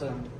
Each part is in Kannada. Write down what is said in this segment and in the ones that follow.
가서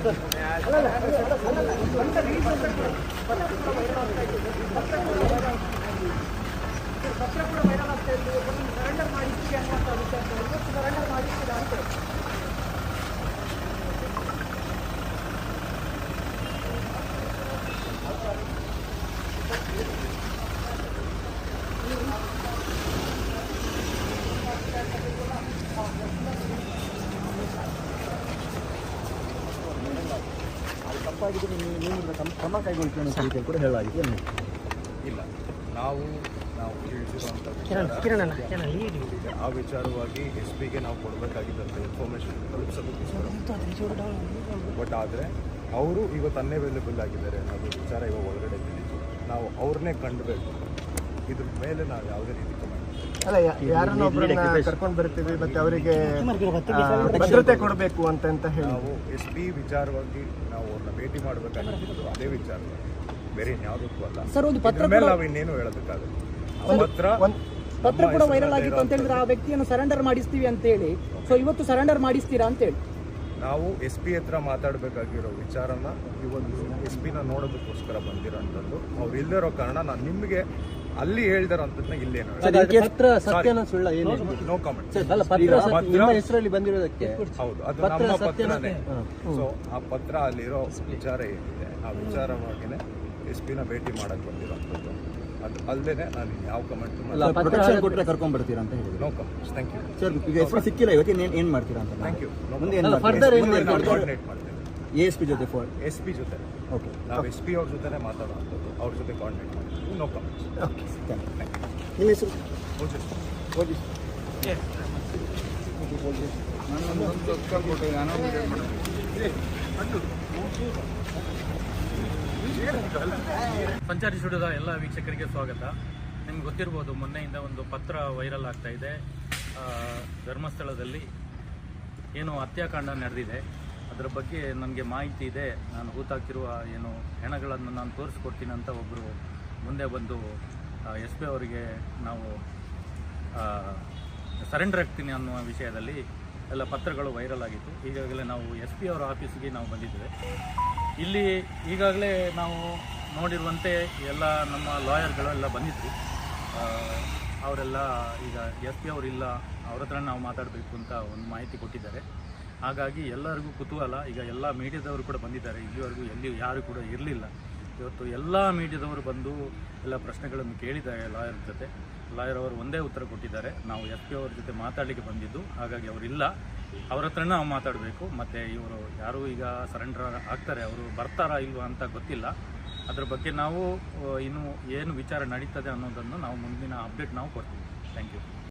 ಕ್ರಮ ಕೈಗೊಳ್ತೀವಿ ಅನ್ನೋ ರೀತಿಯಲ್ಲಿ ಕೂಡ ಹೇಳಲಾಗಿದೆ ಏನು ಹೇಳ್ತೀರಿ? ಇಲ್ಲ ನಾವು ನಾವು ತಿಳಿಸಿರುವಂಥ ಕಿರಣ್ ಕಿರಣ್ ಅಲ್ಲ ಕಿರಣ್ ಲೀಡ್ ವಿಚಾರ ಆ ವಿಚಾರವಾಗಿ ಎಸ್ ಪಿಗೆ ನಾವು ಕೊಡಬೇಕಾಗಿದ್ದಂಥ ಇನ್ಫಾರ್ಮೇಷನ್ ತಲುಪಿಸೋದಕ್ಕೋಸ್ಕರ ಬಟ್ ಆದರೆ ಅವರು ಇವತ್ತು ಅನ್ಅವೈಲೇಬಲ್ ಆಗಿದ್ದಾರೆ ಅನ್ನೋದು ವಿಚಾರ ಇವಾಗ ಒಳಗಡೆ ತಿಳಿದು ನಾವು ಅವ್ರನ್ನೇ ಕಂಡಬೇಕು. ಇದ್ರ ಮೇಲೆ ನಾವು ಯಾವುದೇ ರೀತಿ ಅಲ್ಲ ಯಾರನ್ನ ಒಬ್ಬರನ್ನ ಕರ್ಕೊಂಡು ಬರ್ತೀವಿ ಮತ್ತೆ ಅವರಿಗೆ ಭದ್ರತೆ ಕೊಡಬೇಕು ಅಂತ ಅಂತ ಹೇಳಿ ನಾವು ಎಸ್ ಪಿ ವಿಚಾರವಾಗಿ ನಾವು ಅವ್ರನ್ನ ಭೇಟಿ ಮಾಡಬೇಕಾಗಿದ್ದು ಅದೇ ವಿಚಾರ ಬೇರೆ ಇನ್ಯಾವುದಕ್ಕೂ ಅಲ್ಲ ಸರ್, ಒಂದು ಪತ್ರ ಮೇಲೆ ನಾವು ಇನ್ನೇನು ಹೇಳಬೇಕಾಗುತ್ತೆ ಪತ್ರ ಪತ್ರ ಕೂಡ ವೈರಲ್ ಆಗಿತ್ತು ಅಂತ ಹೇಳಿದ್ರೆ ಆ. ವ್ಯಕ್ತಿಯನ್ನು ಸರೆಂಡರ್ ಮಾಡಿಸ್ತೀವಿ ಅಂತ ಹೇಳಿ ಸೊ ಇವತ್ತು ಸರೆಂಡರ್ ಮಾಡಿಸ್ತೀರಾ ಅಂತ ಹೇಳಿ ನಾವು ಎಸ್ ಪಿ ಹತ್ರ ಮಾತಾಡಬೇಕಾಗಿರೋ ವಿಚಾರನ ಇವತ್ತು ಎಸ್ ಪಿನ ನೋಡೋದಕ್ಕೋಸ್ಕರ ಬಂದಿರೋಂಥದ್ದು ಅವ್ರು ಇಲ್ಲದಿರೋ ಕಾರಣ ನಾನು ನಿಮಗೆ ಅಲ್ಲಿ ಹೇಳ್ದಿರೋಂಥದ್ದನ್ನ ಇಲ್ಲೇನು ಪತ್ರ ಸತ್ಯನ ಸುಳ್ಳ ಏನು ನೋ ಕಾಮೆಂಟ್ ಸರ್, ಅಲ್ಲ ಪತ್ರ ಸತ್ಯ- ನಿಮ್ಮ ಹೆಸರಲ್ಲಿ ಬಂದಿರೋದಕ್ಕೆ ಹೌದು ಅದು ಪತ್ರ ನಮ್ಮ ಸತ್ಯನ- ಪತ್ರನೇ. ಸೊ ಆ ಪತ್ರ ಅಲ್ಲಿರೋ ವಿಚಾರ ಏನಿದೆ ಆ ವಿಚಾರವಾಗಿನೇ ಎಸ್ ಪಿನ ಭೇಟಿ ಮಾಡಕ್ ಬಂದಿರೋಂಥದ್ದು. ಅದು ಅಲ್ಲದೆ ನಾನು ಯಾವ ಕಮೆಂಟ್ ಕೊಟ್ಟರೆ ಕರ್ಕೊಂಡ್ ಬರ್ತೀರಾ ಅಂತ ಹೇಳಿ no comments thank you sir ಈಗ ಹೆಸರು ಸಿಕ್ಕಿಲ್ಲ ಇವತ್ತು ಏನ್ ಏನ್ ಮಾಡ್ತೀರಾ ಅಂತ. ಥ್ಯಾಂಕ್ ಯು ಮುಂದೆ ಏನ್ further ಏನ್? ಕೋಆರ್ಡಿನೇಟ್ ಮಾಡ್ತೇನೆ ಎ ಎಸ್ ಪಿ ಜೊತೆ ಫೋನ್ ಎಸ್ ಪಿ ಜೊತೆ. ಓಕೆ ನಾವು ಎಸ್ ಪಿ ಅವ್ರ ಜೊತೆ ಮಾತಾಡೋದು ಅವ್ರ ಜೊತೆ ಕಾಂಟ್ಯಾಕ್ಟ್ ಮಾಡ್ತೀವಿ ನೋ ಕಮೆಂಟ್ಸ್ ನಿಮ್ಮ ಹೆಸರು? ಓಕೆ ಸಂಚಾರಿ ಸ್ಟುಡಿಯೋದ ಎಲ್ಲ ವೀಕ್ಷಕರಿಗೆ ಸ್ವಾಗತ. ನಿಮ್ಗೆ ಗೊತ್ತಿರ್ಬೋದು ಮೊನ್ನೆಯಿಂದ ಒಂದು ಪತ್ರ ವೈರಲ್ ಆಗ್ತಾ ಇದೆ. ಧರ್ಮಸ್ಥಳದಲ್ಲಿ ಏನು ಹತ್ಯಾಕಾಂಡ ನಡೆದಿದೆ. ಅದರ ಬಗ್ಗೆ ನನಗೆ ಮಾಹಿತಿ ಇದೆ. ನಾನು ಹೂತಾಕಿರುವ ಏನು ಹೆಣಗಳನ್ನು ನಾನು ತೋರಿಸ್ಕೊಡ್ತೀನಿ ಅಂತ ಒಬ್ಬರು ಮುಂದೆ ಬಂದು ಎಸ್ ಪಿ ಅವರಿಗೆ ನಾವು ಸರೆಂಡರ್ ಆಗ್ತೀನಿ ಅನ್ನುವ ವಿಷಯದಲ್ಲಿ ಎಲ್ಲ ಪತ್ರಗಳು ವೈರಲ್ ಆಗಿತ್ತು. ಈಗಾಗಲೇ ನಾವು ಎಸ್ ಪಿ ಅವರ ಆಫೀಸಿಗೆ ನಾವು ಬಂದಿದ್ದೇವೆ. ಇಲ್ಲಿ ಈಗಾಗಲೇ ನಾವು ನೋಡಿರುವಂತೆ ಎಲ್ಲ ನಮ್ಮ ಲಾಯರ್ಗಳು ಎಲ್ಲ ಬಂದಿದ್ರು. ಆ, ಅವರೆಲ್ಲ ಈಗ ಎಸ್ ಪಿ ಅವರಿಲ್ಲ ಅವ್ರ ಹತ್ರ ನಾವು ಮಾತಾಡಬೇಕು ಅಂತ ಒಂದು ಮಾಹಿತಿ ಕೊಟ್ಟಿದ್ದಾರೆ. ಹಾಗಾಗಿ ಎಲ್ಲರಿಗೂ ಕುತೂಹಲ. ಈಗ ಎಲ್ಲ ಮೀಡಿಯಾದವರು ಕೂಡ ಬಂದಿದ್ದಾರೆ. ಇಲ್ಲಿವರೆಗೂ ಎಲ್ಲಿ ಯಾರು ಕೂಡ ಇರಲಿಲ್ಲ. ಇವತ್ತು ಎಲ್ಲ ಮೀಡಿಯಾದವರು ಬಂದು ಎಲ್ಲ ಪ್ರಶ್ನೆಗಳನ್ನು ಕೇಳಿದ್ದಾರೆ ಲಾಯರ್ ಜೊತೆ. ಲಾಯರ್ ಅವರು ಒಂದೇ ಉತ್ತರ ಕೊಟ್ಟಿದ್ದಾರೆ. ನಾವು ಎಸ್ ಪಿ ಅವ್ರ ಜೊತೆ ಮಾತಾಡಲಿಕ್ಕೆ ಬಂದಿದ್ದು. ಹಾಗಾಗಿ ಅವರಿಲ್ಲ ಅವ್ರ ಹತ್ರನೇ ನಾವು ಮಾತಾಡಬೇಕು. ಮತ್ತು ಇವರು ಯಾರು ಈಗ ಸರೆಂಡರ್ ಆಗ್ತಾರೆ, ಅವರು ಬರ್ತಾರಾ ಇಲ್ವಾ ಅಂತ ಗೊತ್ತಿಲ್ಲ. ಅದ್ರ ಬಗ್ಗೆ ನಾವು ಇನ್ನು ಏನು ವಿಚಾರ ನಡೀತದೆ ಅನ್ನೋದನ್ನು ನಾವು ಮುಂದಿನ ಅಪ್ಡೇಟ್ ನಾವು ಕೊಡ್ತೀವಿ. Thank you